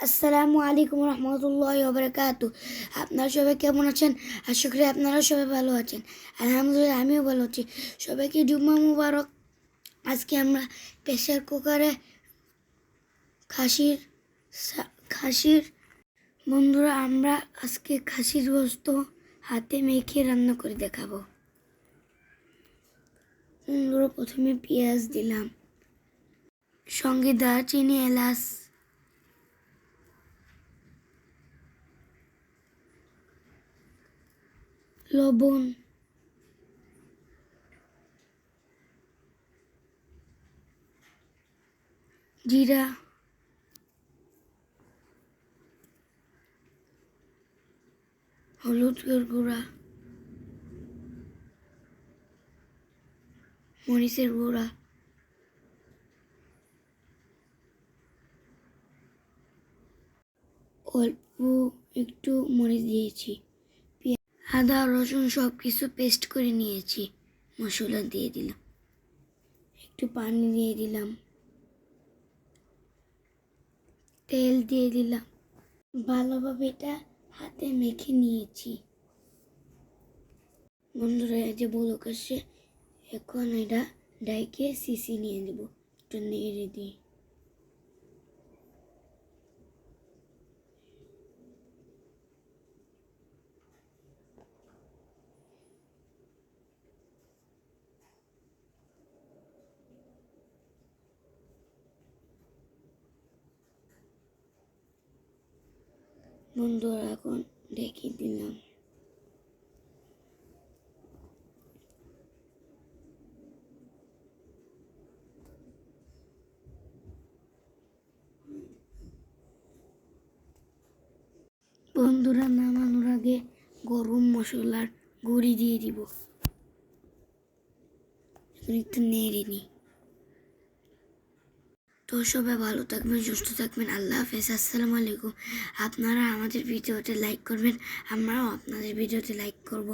আসসালামু আলাইকুম রহমতুল্লাহ ওবরাকাতু। আপনারা সবাই কেমন আছেন? আশা করি আপনারা সবাই ভালো আছেন। আলহামদুলিল্লাহ, আমিও ভালো আছি। সবাইকে জুম্মা মুবারক। আজকে আমরা প্রেশার কুকারে খাসির খাসির বন্ধুরা, আমরা আজকে খাসির গোস্ত হাতে মেখে রান্না করে দেখাবো। বন্ধুরা, প্রথমে পেঁয়াজ দিলাম। সঙ্গে দারচিনি, এলাচ লবণ। জিরা। হলুদের গুঁড়া। মরিচের গুঁড়া। অল্প একটু মরিচ দিয়েছি। আদা, রসুন সব কিছু পেস্ট করে নিয়েছি। মশলা দিয়ে দিলাম। একটু পানি দিয়ে দিলাম। তেল দিয়ে দিলাম। ভালোভাবে এটা হাতে মেখে নিয়েছি। বন্ধুরা যে বলক আসছে, এখন এটা ডাইকে সিসি নিয়ে দেবো একটু নেড়ে দিই। বন্ধুরা, এখন ডেকে দিলাম। বন্ধুরা, নামানোর আগে গরম মশলার গুঁড়ি দিয়ে দিব। একটু নেড়ে নিই। তো সবাই ভালো থাকবেন, সুস্থ থাকবেন। আল্লাহ হাফেজ। আসসালামু আলাইকুম। আপনারা আমাদের ভিডিওতে লাইক করবেন, আমরাও আপনাদের ভিডিওতে লাইক করব।